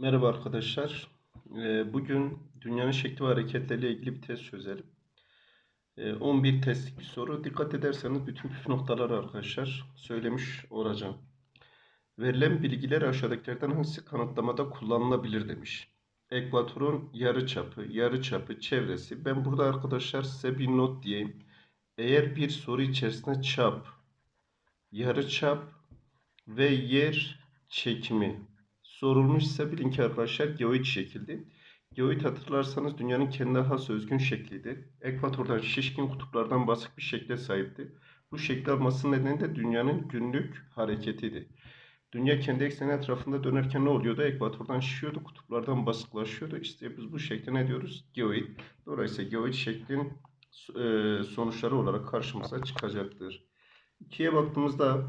Merhaba arkadaşlar. Ee, Bugün dünyanın şekli ve hareketleriyle ilgili bir test çözelim. Ee, 11 testlik bir soru. Dikkat ederseniz bütün püf noktaları arkadaşlar söylemiş olacağım. Verilen bilgiler aşağıdakilerden hangisi kanıtlamada kullanılabilir demiş. Ekvatorun yarıçapı, yarıçapı, çevresi. Ben burada arkadaşlar size bir not diyeyim. Eğer bir soru içerisinde çap, yarıçap ve yer çekimi sorulmuşsa bilin ki arkadaşlar geoid şekildi. Geoid hatırlarsanız dünyanın kendine has özgün şekliydi. Ekvatordan şişkin kutuplardan basık bir şekle sahipti. Bu şekli almasının nedeni de dünyanın günlük hareketiydi. Dünya kendi ekseni etrafında dönerken ne oluyordu? Ekvatordan şişiyordu, kutuplardan basıklaşıyordu. İşte biz bu şekle ne diyoruz? Geoid. Dolayısıyla geoid şeklin e, sonuçları olarak karşımıza çıkacaktır. İkiye baktığımızda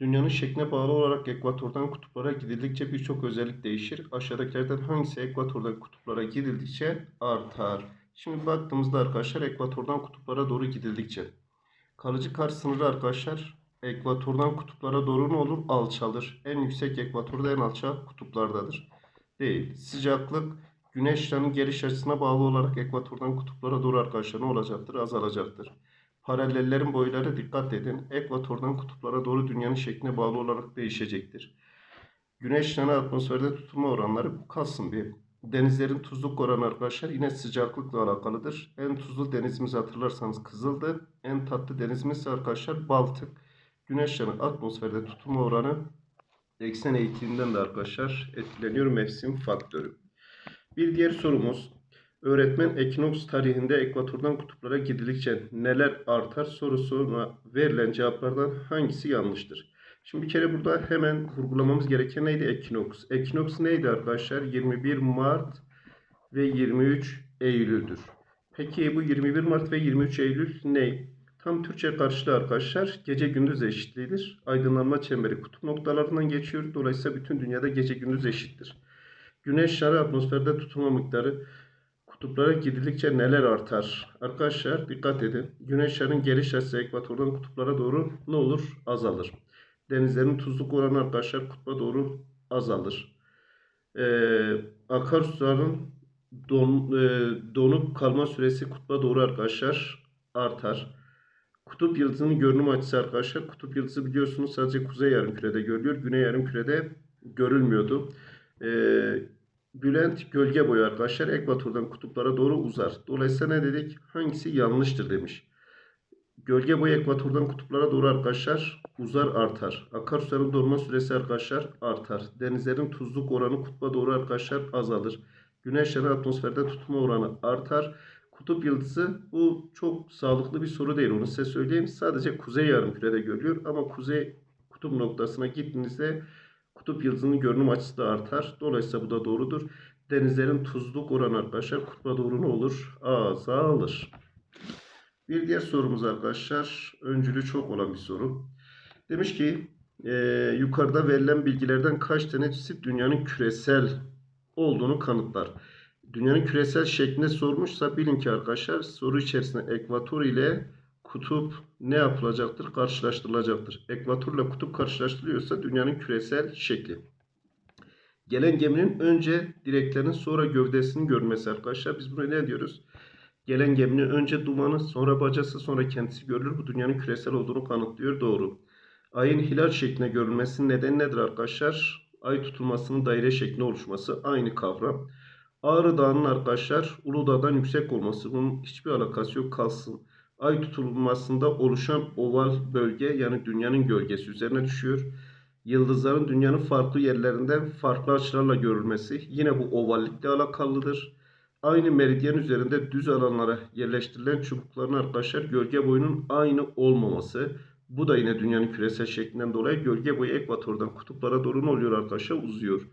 Dünyanın şekline bağlı olarak ekvatordan kutuplara gidildikçe birçok özellik değişir. Aşağıdakilerden hangisi ekvatordan kutuplara gidildikçe artar? Şimdi baktığımızda arkadaşlar ekvatordan kutuplara doğru gidildikçe. Kalıcı kar sınırı arkadaşlar ekvatordan kutuplara doğru ne olur? Alçalır. En yüksek ekvatorda en alçak kutuplardadır. Değil. Sıcaklık güneş ışığının geliş açısına bağlı olarak ekvatordan kutuplara doğru arkadaşlar ne olacaktır? Azalacaktır. Paralellerin boyları dikkat edin. Ekvatordan kutuplara doğru dünyanın şekline bağlı olarak değişecektir. Güneş ışığına atmosferde tutulma oranları bu kalsın bir. Denizlerin tuzluk oranı arkadaşlar yine sıcaklıkla alakalıdır. En tuzlu denizimizi hatırlarsanız Kızıl'dı. En tatlı denizimiz arkadaşlar Baltık. Güneş ışığının atmosferde tutulma oranı eksen eğitiminden de arkadaşlar etkileniyor mevsim faktörü. Bir diğer sorumuz Öğretmen ekinoks tarihinde ekvatordan kutuplara gidildikçe neler artar sorusuna verilen cevaplardan hangisi yanlıştır? Şimdi bir kere burada hemen vurgulamamız gereken neydi? Ekinoks. Ekinoks neydi arkadaşlar? 21 Mart ve 23 Eylül'dür. Peki bu 21 Mart ve 23 Eylül ne? Tam Türkçe karşılığı arkadaşlar gece gündüz eşitliğidir. Aydınlanma çemberi kutup noktalarından geçiyor. Dolayısıyla bütün dünyada gece gündüz eşittir. Güneş şarı atmosferde tutulma miktarı Kutuplara gidildikçe neler artar? Arkadaşlar dikkat edin. Güneş ışığının geliş açısı ekvatordan kutuplara doğru ne olur? Azalır. Denizlerin tuzluk oranı arkadaşlar kutba doğru azalır. Ee, akarsuların don, e, donup kalma süresi kutba doğru arkadaşlar artar. Kutup yıldızının görünüm açısı arkadaşlar. Kutup yıldızı biliyorsunuz sadece kuzey yarımkürede görülüyor. Güney yarımkürede görülmüyordu. Ee, Bülent gölge boyu arkadaşlar ekvatordan kutuplara doğru uzar. Dolayısıyla ne dedik? Hangisi yanlıştır demiş. Gölge boyu ekvatordan kutuplara doğru arkadaşlar uzar artar. Akarsuların dolma süresi arkadaşlar artar. Denizlerin tuzluk oranı kutba doğru arkadaşlar azalır. Güneşlerin atmosferde tutma oranı artar. Kutup yıldızı bu çok sağlıklı bir soru değil onu size söyleyeyim. Sadece kuzey yarımkürede görülüyor ama kuzey kutup noktasına gittiğinizde Kutup yıldızının görünüm açısı da artar. Dolayısıyla bu da doğrudur. Denizlerin tuzluk oranı arkadaşlar kutba doğru ne olur? Azalır. Bir diğer sorumuz arkadaşlar. Öncülü çok olan bir soru. Demiş ki e, yukarıda verilen bilgilerden kaç tanesi dünyanın küresel olduğunu kanıtlar. Dünyanın küresel şeklinde sormuşsa bilin ki arkadaşlar soru içerisinde ekvator ile kutup ne yapılacaktır? Karşılaştırılacaktır. Ekvatorla kutup karşılaştırılıyorsa dünyanın küresel şekli. Gelen geminin önce direklerinin sonra gövdesinin görünmesi arkadaşlar. Biz buna ne diyoruz? Gelen geminin önce dumanı sonra bacası sonra kendisi görülür. Bu dünyanın küresel olduğunu kanıtlıyor. Doğru. Ayın hilal şeklinde görülmesinin nedeni nedir arkadaşlar? Ay tutulmasının daire şeklinde oluşması aynı kavram. Ağrı Dağı'nın arkadaşlar Uludağ'dan yüksek olması bunun hiçbir alakası yok kalsın ay tutulmasında oluşan oval bölge yani dünyanın gölgesi üzerine düşüyor. Yıldızların dünyanın farklı yerlerinden farklı açılarla görülmesi yine bu ovallikle alakalıdır. Aynı meridyen üzerinde düz alanlara yerleştirilen çubukların arkadaşlar gölge boyunun aynı olmaması. Bu da yine dünyanın küresel şeklinden dolayı gölge boyu ekvatordan kutuplara doğru ne oluyor arkadaşlar uzuyor.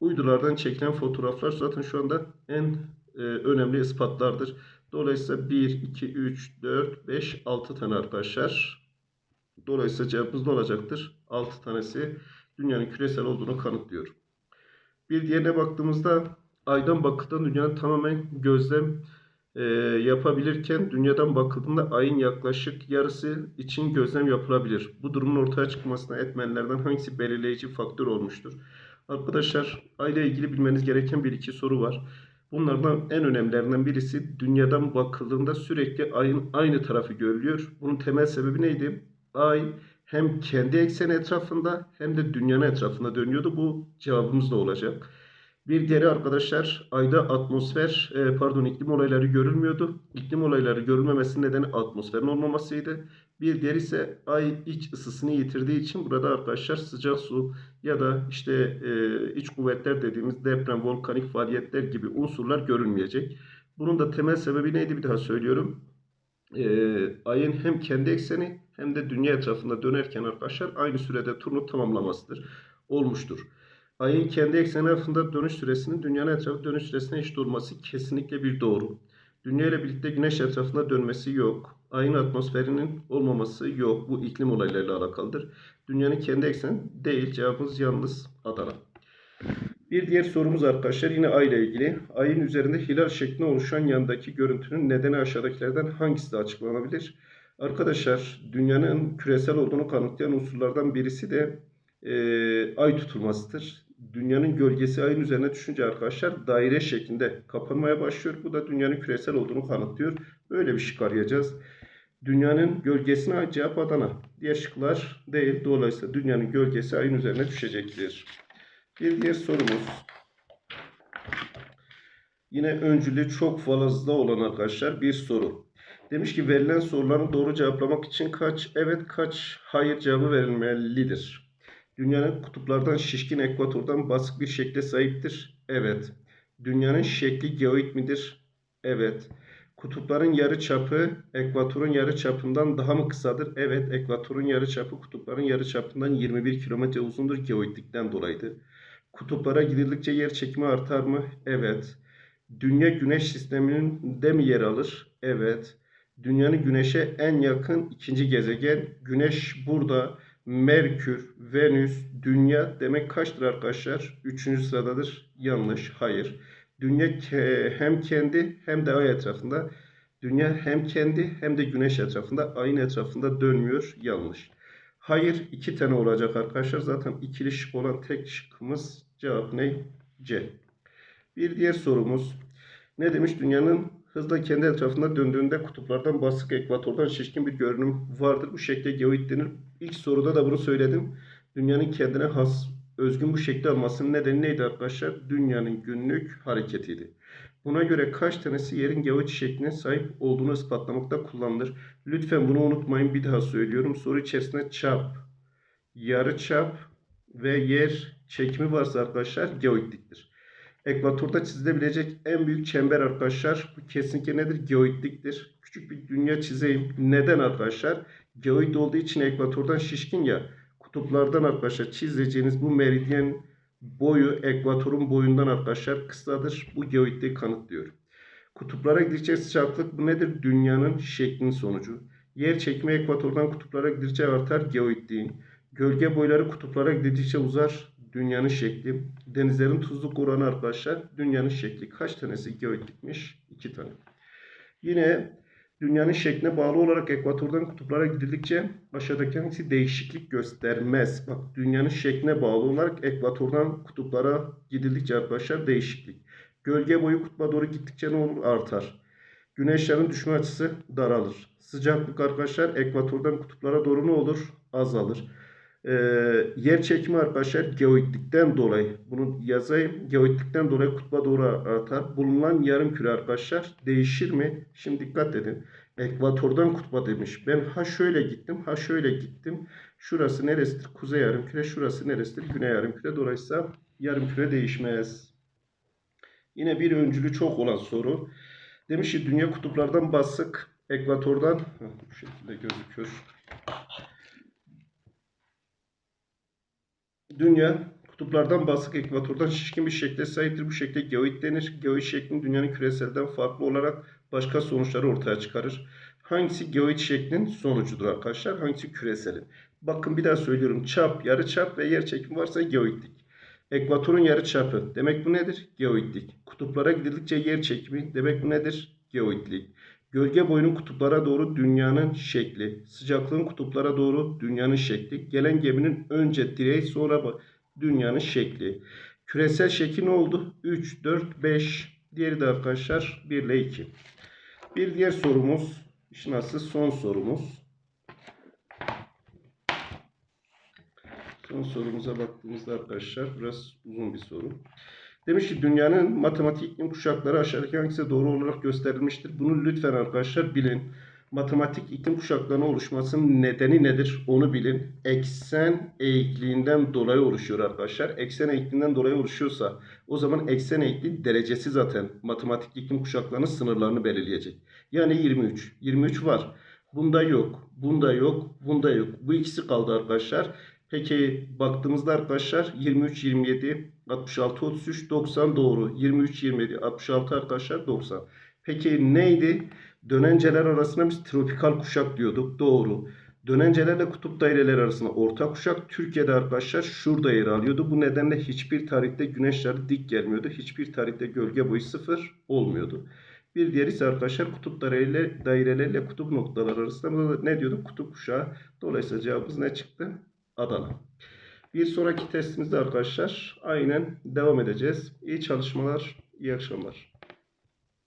Uydulardan çekilen fotoğraflar zaten şu anda en e, önemli ispatlardır. Dolayısıyla 1, 2, 3, 4, 5, 6 tane arkadaşlar. Dolayısıyla cevabımız ne olacaktır? 6 tanesi dünyanın küresel olduğunu kanıtlıyor. Bir diğerine baktığımızda aydan bakıldığında dünyanın tamamen gözlem e, yapabilirken dünyadan bakıldığında ayın yaklaşık yarısı için gözlem yapılabilir. Bu durumun ortaya çıkmasına etmenlerden hangisi belirleyici faktör olmuştur? Arkadaşlar ay ile ilgili bilmeniz gereken bir iki soru var. Bunlardan en önemlilerinden birisi dünyadan bakıldığında sürekli ayın aynı tarafı görülüyor. Bunun temel sebebi neydi? Ay hem kendi ekseni etrafında hem de dünyanın etrafında dönüyordu. Bu cevabımız da olacak. Bir diğeri arkadaşlar ayda atmosfer e, pardon iklim olayları görülmüyordu. İklim olayları görülmemesinin nedeni atmosferin olmamasıydı. Bir diğeri ise ay iç ısısını yitirdiği için burada arkadaşlar sıcak su ya da işte e, iç kuvvetler dediğimiz deprem, volkanik faaliyetler gibi unsurlar görülmeyecek. Bunun da temel sebebi neydi bir daha söylüyorum. E, ayın hem kendi ekseni hem de dünya etrafında dönerken arkadaşlar aynı sürede turunu tamamlamasıdır. Olmuştur. Ayın kendi ekseni etrafında dönüş süresinin dünyanın etrafı dönüş süresine eşit olması kesinlikle bir doğru. Dünya ile birlikte güneş etrafında dönmesi yok. Ayın atmosferinin olmaması yok. Bu iklim olaylarıyla alakalıdır. Dünyanın kendi ekseni değil. Cevabımız yalnız Adana. Bir diğer sorumuz arkadaşlar yine ay ile ilgili. Ayın üzerinde hilal şeklinde oluşan yandaki görüntünün nedeni aşağıdakilerden hangisi de açıklanabilir? Arkadaşlar dünyanın küresel olduğunu kanıtlayan unsurlardan birisi de e, ay tutulmasıdır. Dünyanın gölgesi ayın üzerine düşünce arkadaşlar daire şeklinde kapanmaya başlıyor. Bu da dünyanın küresel olduğunu kanıtlıyor. Böyle bir şık arayacağız. Dünyanın gölgesine ait cevap Adana. Diğer şıklar değil. Dolayısıyla dünyanın gölgesi ayın üzerine düşecektir. Bir diğer sorumuz. Yine öncülü çok fazla olan arkadaşlar bir soru. Demiş ki verilen soruların doğru cevaplamak için kaç evet kaç hayır cevabı verilmelidir. Dünyanın kutuplardan şişkin ekvatordan basık bir şekle sahiptir. Evet. Dünyanın şekli geoid midir? Evet. Kutupların yarı çapı ekvatorun yarı çapından daha mı kısadır? Evet. Ekvatorun yarı çapı kutupların yarı çapından 21 kilometre uzundur geoidlikten dolayıdır. Kutuplara gidildikçe yer çekimi artar mı? Evet. Dünya güneş sisteminin de mi yer alır? Evet. Dünyanın güneşe en yakın ikinci gezegen. Güneş burada. Merkür, Venüs, Dünya demek kaçtır arkadaşlar? Üçüncü sıradadır. Yanlış. Hayır. Dünya hem kendi hem de ay etrafında. Dünya hem kendi hem de güneş etrafında. Ayın etrafında dönmüyor. Yanlış. Hayır iki tane olacak arkadaşlar. Zaten ikili şık olan tek şıkkımız cevap ne? C. Bir diğer sorumuz. Ne demiş? Dünyanın hızla kendi etrafında döndüğünde kutuplardan basık ekvatordan şişkin bir görünüm vardır. Bu şekle geoid denir. İlk soruda da bunu söyledim. Dünyanın kendine has, özgün bu şekli almasının nedeni neydi arkadaşlar? Dünyanın günlük hareketiydi. Buna göre kaç tanesi yerin geoid şekline sahip olduğunu ispatlamakta kullanılır. Lütfen bunu unutmayın. Bir daha söylüyorum. Soru içerisinde çap, yarı çap ve yer çekimi varsa arkadaşlar geoidliktir. Ekvatorda çizilebilecek en büyük çember arkadaşlar bu kesinlikle nedir? Geoidliktir. Küçük bir dünya çizeyim. Neden arkadaşlar? Geoid olduğu için ekvatordan şişkin ya. Kutuplardan arkadaşlar çizeceğiniz bu meridyen boyu ekvatorun boyundan arkadaşlar kısadır. Bu geoidliği kanıtlıyor. Kutuplara gidecek sıcaklık bu nedir? Dünyanın şeklinin sonucu. Yer çekimi ekvatordan kutuplara gidecek artar geoidliğin. Gölge boyları kutuplara gidecekçe uzar dünyanın şekli. Denizlerin tuzluk oranı arkadaşlar dünyanın şekli. Kaç tanesi geoidlikmiş? İki tane. Yine dünyanın şekline bağlı olarak ekvatordan kutuplara gidildikçe aşağıdaki hangisi değişiklik göstermez. Bak dünyanın şekline bağlı olarak ekvatordan kutuplara gidildikçe arkadaşlar değişiklik. Gölge boyu kutba doğru gittikçe ne olur? Artar. Güneşlerin düşme açısı daralır. Sıcaklık arkadaşlar ekvatordan kutuplara doğru ne olur? Azalır. Ee, yer çekimi arkadaşlar geoidlikten dolayı bunu yazayım. Geoidlikten dolayı kutba doğru artar. Bulunan yarım küre arkadaşlar değişir mi? Şimdi dikkat edin. Ekvatordan kutba demiş. Ben ha şöyle gittim, ha şöyle gittim. Şurası neresidir? Kuzey yarım küre. Şurası neresidir? Güney yarım küre. Dolayısıyla yarım küre değişmez. Yine bir öncülü çok olan soru. Demiş ki dünya kutuplardan basık, ekvatordan bu şekilde gözüküyor. Dünya kutuplardan basık ekvatordan şişkin bir şekle sahiptir. Bu şekle geoid denir. Geoid şeklin dünyanın küreselden farklı olarak başka sonuçları ortaya çıkarır. Hangisi geoid şeklin sonucudur arkadaşlar? Hangisi küreselin? Bakın bir daha söylüyorum. Çap, yarı çap ve yer çekimi varsa geoidlik. Ekvatorun yarı çapı. Demek bu nedir? Geoidlik. Kutuplara gidildikçe yer çekimi. Demek bu nedir? Geoidlik. Gölge boyunun kutuplara doğru dünyanın şekli. Sıcaklığın kutuplara doğru dünyanın şekli. Gelen geminin önce direği sonra dünyanın şekli. Küresel şekil ne oldu? 3, 4, 5. Diğeri de arkadaşlar 1 ile 2. Bir diğer sorumuz, işin aslı son sorumuz. Son sorumuza baktığımızda arkadaşlar biraz uzun bir soru. Demiş ki dünyanın matematik iklim kuşakları aşağıdaki hangisi doğru olarak gösterilmiştir? Bunu lütfen arkadaşlar bilin. Matematik iklim kuşaklarının oluşmasının nedeni nedir? Onu bilin. Eksen eğikliğinden dolayı oluşuyor arkadaşlar. Eksen eğikliğinden dolayı oluşuyorsa o zaman eksen eğikliği derecesi zaten matematik iklim kuşaklarının sınırlarını belirleyecek. Yani 23. 23 var. Bunda yok. Bunda yok. Bunda yok. Bu ikisi kaldı arkadaşlar. Peki baktığımızda arkadaşlar 23, 27, 66, 33, 90 doğru. 23, 27, 66 arkadaşlar 90. Peki neydi? Dönenceler arasında biz tropikal kuşak diyorduk. Doğru. Dönencelerle kutup daireleri arasında orta kuşak Türkiye'de arkadaşlar şurada yer alıyordu. Bu nedenle hiçbir tarihte güneşler dik gelmiyordu. Hiçbir tarihte gölge boyu sıfır olmuyordu. Bir diğeri ise arkadaşlar kutup daireleri, daireleriyle kutup noktaları arasında ne diyorduk? Kutup kuşağı. Dolayısıyla cevabımız ne çıktı? Adana. Bir sonraki testimizde arkadaşlar aynen devam edeceğiz. İyi çalışmalar, iyi akşamlar.